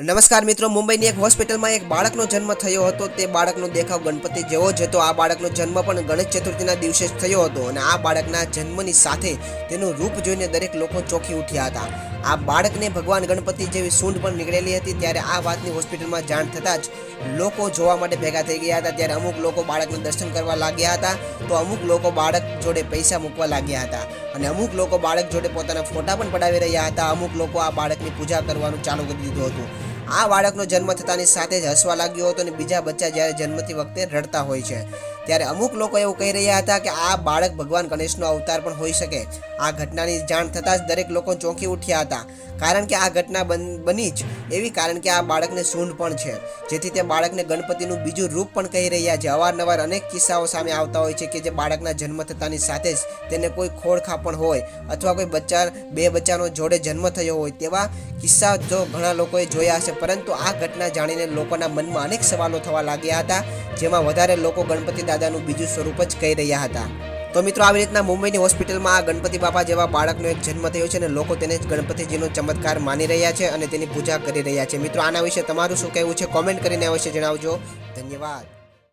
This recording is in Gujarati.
નમસ્કાર મિત્રો, મુંબઈની એક હોસ્પિટલમાં એક બાળકનો જન્મ થયો હતો. તે બાળકનો દેખાવ ગણપતિ જેવો જ હતો. આ બાળકનો જન્મ પણ ગણેશ ચતુર્થીના દિવસે જ થયો હતો અને આ બાળકના જન્મની સાથે તેનું રૂપ જોઈને દરેક લોકો ચોંકી ઉઠ્યા હતા. આ બાળકને ભગવાન ગણપતિ જેવી સૂંઢ પણ નીકળેલી હતી. ત્યારે આ વાતની હોસ્પિટલમાં જાણ થતાં જ લોકો જોવા માટે ભેગા થઈ ગયા હતા. ત્યારે અમુક લોકો બાળકને દર્શન કરવા લાગ્યા હતા. તો અમુક લોકો બાળક જોડે પૈસા મૂકવા લાગ્યા હતા. અને અમુક લોકો બાળક જોડે પોતાના ફોટા પણ પડાવી રહ્યા હતા. અમુક લોકો આ બાળકની પૂજા કરવાનું ચાલુ કરી દીધું હતું. આ બાળકનો જન્મ થતાની સાથે જ હસવા લાગ્યો હતો અને બીજા બચ્ચા જ્યારે જન્મતી વખતે રડતા હોય છે. ત્યારે અમુક લોકો એવું કહી રહ્યા હતા કે આ બાળક ભગવાન ગણેશનો અવતાર પણ હોઈ શકે. આ ઘટનાની જાણ થતાં જ દરેક લોકો ચોંકી ઉઠ્યા હતા. કારણ કે આ ઘટના બન- બની જ એવી કારણ કે આ બાળકને સૂંઢ પણ છે. જેથી તે બાળકને ગણપતિનું બીજું રૂપ પણ કહી રહ્યા છે. અવારનવાર અનેક કિસ્સાઓ સામે આવતા હોય છે કે જે બાળકના જન્મ થતાની સાથે જ તેને કોઈ ખોળખાપણ હોય અથવા કોઈ બચ્ચા બે બચ્ચાનો જોડે જન્મ થયો હોય તેવા કિસ્સા જો ઘણા લોકોએ જોયા હશે. પરંતુ આ ઘટના જાણીને લોકોના મનમાં અનેક સવાલો થવા લાગ્યા હતા, જેમાં વધારે લોકો ગણપતિ દાદાનું બીજું સ્વરૂપ જ કહી રહ્યા હતા. તો મિત્રો, આવી રીતના મુંબઈની હોસ્પિટલમાં આ ગણપતિ બાપા જેવા બાળકનો એક જન્મ થયો છે અને લોકો તેને ગણપતિજીનો ચમત્કાર માની રહ્યા છે અને તેની પૂજા કરી રહ્યા છે. મિત્રો, આના વિશે તમારું શું કહેવું છે? કોમેન્ટ કરીને અવશ્ય જણાવજો. ધન્યવાદ.